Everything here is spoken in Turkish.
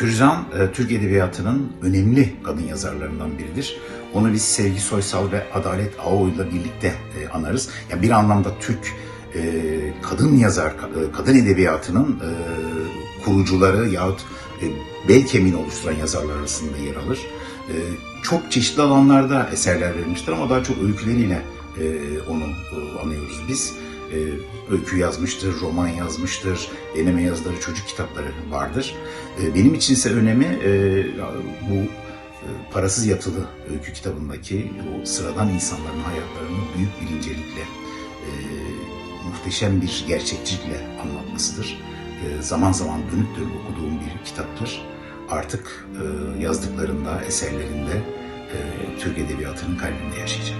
Hicran, e, Türk Edebiyatı'nın önemli kadın yazarlarından biridir. Onu biz Sevgi Soysal ve Adalet Ağoğlu'yla birlikte e, anarız. Yani bir anlamda Türk e, kadın yazar, ka- kadın edebiyatının kurucuları yahut bel kemiğini oluşturan yazarlar arasında yer alır. Çok çeşitli alanlarda eserler vermiştir ama daha çok öyküleriyle onu anıyoruz biz. E, öykü yazmıştır, roman yazmıştır, deneme yazıları, çocuk kitapları vardır. E, benim içinse önemi e, bu e, Parasız Yatılı öykü kitabındaki o sıradan insanların hayatlarını büyük bir incelikle, e, muhteşem bir gerçekçilikle anlatmasıdır. E, zaman zaman dönüp dönüp okuduğum bir kitaptır. Artık e, yazdıklarında, eserlerinde e, Türk Edebiyatı'nın kalbinde yaşayacak.